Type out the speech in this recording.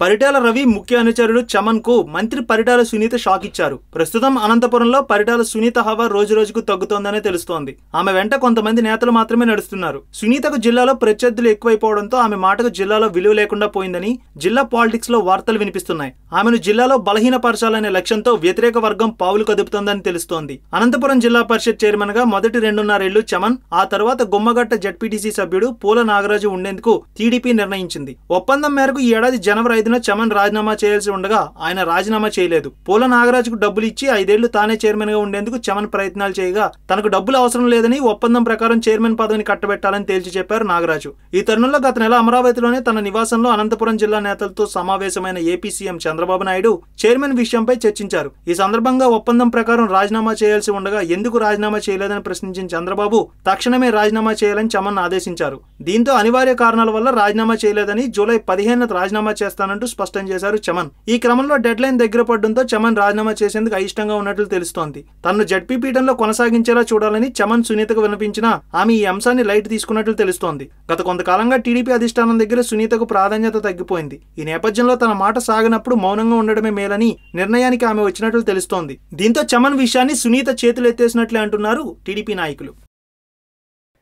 పరిటాల రవి ముఖ్య అనుచరుడు చమన్కు మంత్రి పరిటాల సునీత షాక్ ఇచ్చారు. ప్రస్తుతం అనంతపురంలో పరిటాల సునీత హవా రోజు రోజుకు తగ్గుతోందనే తెలుస్తోంది. ఆమె వెంట కొంతమంది నేతలు మాత్రమే నడుస్తున్నారు. సునీతకు జిల్లాలో ప్రత్యర్థులు ఎక్కువైపోవడంతో ఆమె మాటకు జిల్లాలో విలువ లేకుండా పోయిందని జిల్లా పాలిటిక్స్లో వార్తలు వినిపిస్తున్నాయి. ఆమెను జిల్లాలో బలహీనపరచాలనే లక్ష్యంతో వ్యతిరేక వర్గం పావులు కదుపుతోందని తెలుస్తోంది. అనంతపురం జిల్లా పరిషత్ చైర్మన్గా మొదటి రెండున్నరేళ్ళు చమన్ ఆ తర్వాత గుమ్మగట్ట జడ్పీటీసీ సభ్యుడు పూల నాగరాజు ఉండేందుకు టీడీపీ నిర్ణయించింది. ఒప్పందం మేరకు ఈ ఏడాది జనవరి ఐదున చమన్ రాజీనామా చేయాల్సి ఉండగా ఆయన రాజీనామా చేయలేదు. పూల నాగరాజుకు డబ్బులు ఇచ్చి ఐదేళ్ళు తానే చైర్మన్గా ఉండేందుకు చమన్ ప్రయత్నాలు చేయగా తనకు డబ్బులు అవసరం లేదని ఒప్పందం ప్రకారం చైర్మన్ పదవిని కట్టబెట్టాలని తేల్చి చెప్పారు నాగరాజు. ఈ తరుణంలో గత నెల అమరావతిలోనే తన నివాసంలో అనంతపురం జిల్లా నేతలతో సమావేశమైన AP CM Chandrababu Naidu chairman విషయంపై చర్చించారు. ఈ సందర్భంగా ఒప్పందం ప్రకారం రాజీనామా చేయాల్సి ఉండగా ఎందుకు రాజీనామా చేయలేదని ప్రశ్నించిన చంద్రబాబు తక్షణమే రాజీనామా చేయాలని చమన్ ఆదేశించారు. దీంతో అనివార్య కారణాల వల్ల రాజీనామా చేయలేదని జూలై పదిహేను రాజీనామా చేస్తానంటూ స్పష్టం చేశారు చమన్. ఈ క్రమంలో డెడ్ లైన్ దగ్గర పడడంతో చమన్ రాజీనామా చేసేందుకు అయిష్టంగా ఉన్నట్లు తెలుస్తోంది. తనను జడ్పీ పీఠంలో కొనసాగించేలా చూడాలని చమన్ సునీతకు వినిపించినా ఆమె ఈ అంశాన్ని లైట్ తీసుకున్నట్లు తెలుస్తోంది. గత కొంతకాలంగా టీడీపీ అధిష్టానం దగ్గర సునీతకు ప్రాధాన్యత తగ్గిపోయింది. ఈ నేపథ్యంలో తన మాట సాగినప్పుడు మౌనంగా ఉండడమే మేలని నిర్ణయానికి ఆమె వచ్చినట్లు తెలుస్తోంది. దీంతో చమన్ విషయాన్ని సునీత చేతులు ఎత్తేసినట్లే అంటున్నారు టీడీపీ నాయకులు.